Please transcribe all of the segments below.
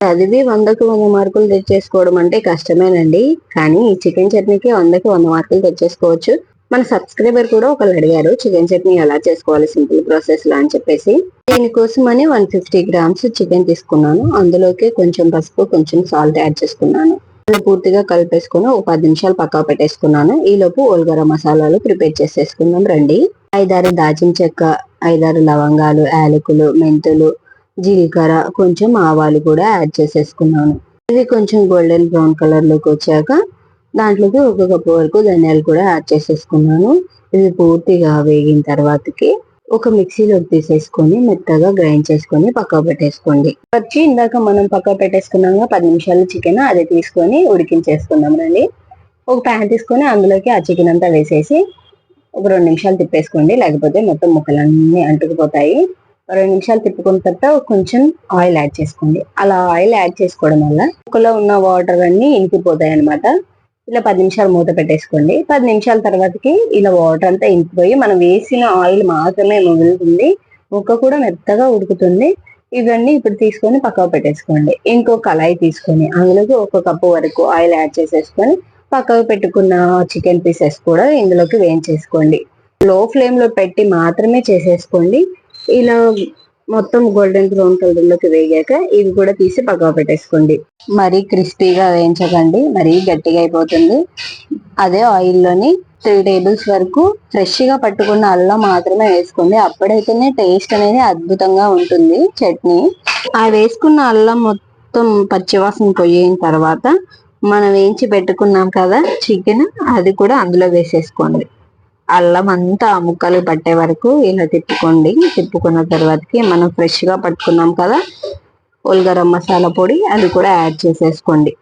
చదివి వందకు వంద మార్కులు తెచ్చేసుకోవడం అంటే కష్టమేనండి. కానీ ఈ చికెన్ చట్నీకి వందకి వంద మార్కులు తెచ్చేసుకోవచ్చు. మన సబ్స్క్రైబర్ కూడా ఒకళ్ళు అడిగారు చికెన్ చట్నీ ఎలా చేసుకోవాలి? సింపుల్ ప్రాసెస్లో అని చెప్పేసి. దీనికోసం అని వన్ ఫిఫ్టీ గ్రామ్స్ చికెన్ తీసుకున్నాను. అందులోకి కొంచెం పసుపు కొంచెం సాల్ట్ యాడ్ చేసుకున్నాను. పూర్తిగా కలిపేసుకుని ఒక పది నిమిషాలు పక్కా పెట్టేసుకున్నాను. ఈలోపు లోపు ఓల్గర మసాలాలు ప్రిపేర్ చేసేసుకుందాం రండి. ఐదారు దాచిన చెక్క ఐదారు లవంగాలు యాలకులు మెంతులు జీలకర్ర కొంచెం ఆవాలు కూడా యాడ్ చేసేసుకున్నాను. ఇది కొంచెం గోల్డెన్ బ్రౌన్ కలర్లోకి వచ్చాక దాంట్లోకి ఒక కప్పు వరకు ధనియాలు కూడా యాడ్ చేసేసుకున్నాను. ఇది పూర్తిగా వేగిన తర్వాతకి ఒక మిక్సీలోకి తీసేసుకొని మెత్తగా గ్రైండ్ చేసుకొని పక్క పెట్టేసుకోండి. వచ్చి ఇందాక మనం పక్క పెట్టేసుకున్నాక పది నిమిషాలు చికెన్ అది తీసుకొని ఉడికించేసుకుందాం రండి. ఒక ప్యాన్ తీసుకొని అందులోకి ఆ చికెన్ అంతా వేసేసి ఒక రెండు నిమిషాలు తిప్పేసుకోండి. లేకపోతే మొత్తం ముక్కలన్నీ అంటుకుపోతాయి. రెండు నిమిషాలు తిప్పుకున్న తర్వాత కొంచెం ఆయిల్ యాడ్ చేసుకోండి. అలా ఆయిల్ యాడ్ చేసుకోవడం వల్ల కుక్కలో ఉన్న వాటర్ అన్ని ఇంకిపోతాయి అనమాట ఇలా పది నిమిషాలు మూత పెట్టేసుకోండి. పది నిమిషాల తర్వాతకి ఇలా వాటర్ అంతా ఇంకిపోయి మనం వేసిన ఆయిల్ మాత్రమే మిగులుతుంది ముక్క కూడా మెత్తగా ఉడుకుతుంది. ఇవన్నీ ఇప్పుడు తీసుకొని పక్కకు పెట్టేసుకోండి. ఇంకో కళాయి తీసుకొని అందులోకి ఒక కప్పు వరకు ఆయిల్ యాడ్ చేసేసుకొని పక్కకు పెట్టుకున్న చికెన్ పీసెస్ కూడా ఇందులోకి వేయించేసుకోండి. లో ఫ్లేమ్లో పెట్టి మాత్రమే చేసేసుకోండి. ఇలా మొత్తం గోల్డెన్ బ్రౌన్ కలర్లోకి వేగాక ఇవి కూడా తీసి పక్కకు పెట్టేసుకోండి. మరీ క్రిస్పీగా వేయించకండి మరీ గట్టిగా అయిపోతుంది. అదే ఆయిల్లోని త్రీ టేబుల్స్ వరకు ఫ్రెష్గా పట్టుకున్న అల్లం మాత్రమే వేసుకోండి. అప్పుడైతేనే టేస్ట్ అనేది అద్భుతంగా ఉంటుంది చట్నీ. ఆ వేసుకున్న అల్లం మొత్తం పచ్చివాసన పోయిన తర్వాత మనం వేయించి పెట్టుకున్నాం కదా చికెన్ అది కూడా అందులో వేసేసుకోండి. అల్లం అంతా ఆ ముక్కలు పట్టే వరకు ఇలా తిప్పుకోండి. తిప్పుకున్న తర్వాతకి మనం ఫ్రెష్గా పట్టుకున్నాం కదా ఉల్గరం మసాలా పొడి అది కూడా యాడ్ చేసేసుకోండి.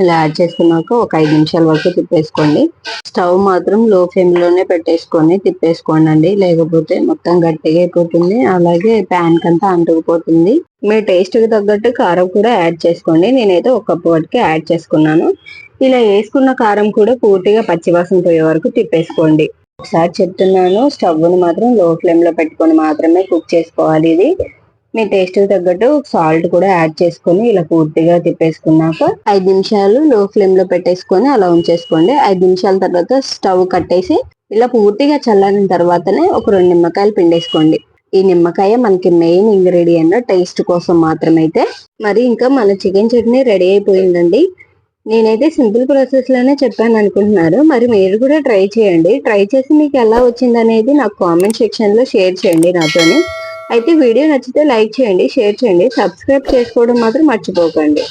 ఇలా యాడ్ చేసుకున్నాక ఒక ఐదు నిమిషాల వరకు తిప్పేసుకోండి. స్టవ్ మాత్రం లో ఫ్లేమ్లోనే పెట్టేసుకొని తిప్పేసుకోండి లేకపోతే మొత్తం గట్టిగా అయిపోతుంది. అలాగే ప్యాన్ కంతా అంటుకుపోతుంది. మీ టేస్ట్కి తగ్గట్టు కారం కూడా యాడ్ చేసుకోండి. నేనైతే ఒక కప్పు వరకు యాడ్ చేసుకున్నాను. ఇలా వేసుకున్న కారం కూడా పూర్తిగా పచ్చివాసన పోయే వరకు తిప్పేసుకోండి. ఒకసారి చెప్తున్నాను స్టవ్ను మాత్రం లో ఫ్లేమ్లో పెట్టుకొని మాత్రమే కుక్ చేసుకోవాలి ఇది. మీ టేస్ట్ తగ్గట్టు సాల్ట్ కూడా యాడ్ చేసుకొని ఇలా పూర్తిగా తిప్పేసుకున్నాక ఐదు నిమిషాలు లో ఫ్లేమ్లో పెట్టేసుకొని అలా ఉంచేసుకోండి. ఐదు నిమిషాల తర్వాత స్టవ్ కట్టేసి ఇలా పూర్తిగా చల్లారిన తర్వాతనే ఒక రెండు నిమ్మకాయలు పిండేసుకోండి. ఈ నిమ్మకాయ మనకి మెయిన్ ఇంగ్రీడియంట్ టేస్ట్ కోసం మాత్రమైతే. మరి ఇంకా మన చికెన్ చట్నీ రెడీ అయిపోయిందండి. నేనైతే సింపుల్ ప్రాసెస్లోనే చెప్పాను అనుకుంటున్నారు. మరి మీరు కూడా ట్రై చేయండి. ట్రై చేసి మీకు ఎలా వచ్చింది అనేది నాకు కామెంట్ సెక్షన్లో షేర్ చేయండి నాతోని. అయితే వీడియో నచ్చితే లైక్ చేయండి షేర్ చేయండి. సబ్స్క్రైబ్ చేసుకోవడం మాత్రం మర్చిపోకండి.